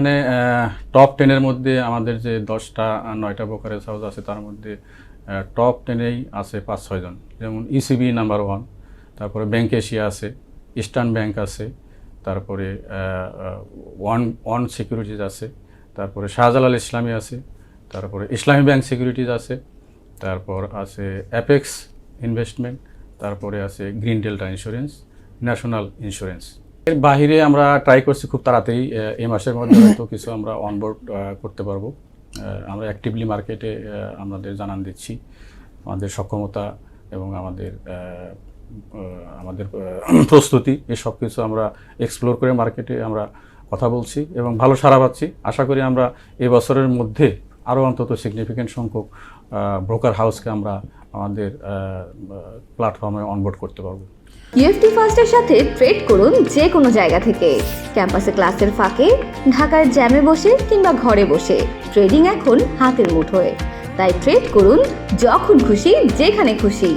মানে টপ টেনের মধ্যে আমাদের যে দশটা নয়টা ব্রোকারেজ হাউস আছে, তার মধ্যে টপ টেনেই আছে পাঁচ ছয়জন যেমন ইসিবি নাম্বার ওয়ান তারপরে ব্যাংক এশিয়া আছে ইস্টার্ন ব্যাংক আছে, তারপরে ওয়ান ওয়ান সিকিউরিটিজ আছে, তারপরে শাহজালাল ইসলামী আছে, তারপরে ইসলামী ব্যাংক সিকিউরিটিজ আছে, তারপর আছে অ্যাপেক্স ইনভেস্টমেন্ট তারপরে আছে Green Delta insurance National insurance এর বাহিরে আমরা ট্রাই করছি খুব তাড়াতাড়ি এই মাসের মধ্যে হয়তো কিছু আমরা অনবোর্ড করতে পারব। আমরা অ্যাক্টিভলি মার্কেটে আমাদের জানান দিচ্ছি। আমাদের সক্ষমতা এবং আমাদের আমাদের প্রস্তুতি, এসব কিছু আমরা এক্সপ্লোর করে মার্কেটে আমরা কথা বলছি এবং ভালো সাড়া পাচ্ছি। আশা করি আমরা এই বছরের মধ্যে আরও অন্তত সিগনিফিক্যান্ট সংখ্যক ব্রোকার হাউসকে আমরা আমাদের প্ল্যাটফর্মে অনবোর্ড করতে পারব। ইউএফটি ফার্স্টের সাথে ট্রেড করুন যে কোনো জায়গা থেকে। ক্যাম্পাসে ক্লাসের ফাঁকে, ঢাকার জ্যামে বসে কিংবা ঘরে বসে। ট্রেডিং এখন হাতের মুঠোয়। তাই ট্রেড করুন যখন খুশি, যেখানে খুশি।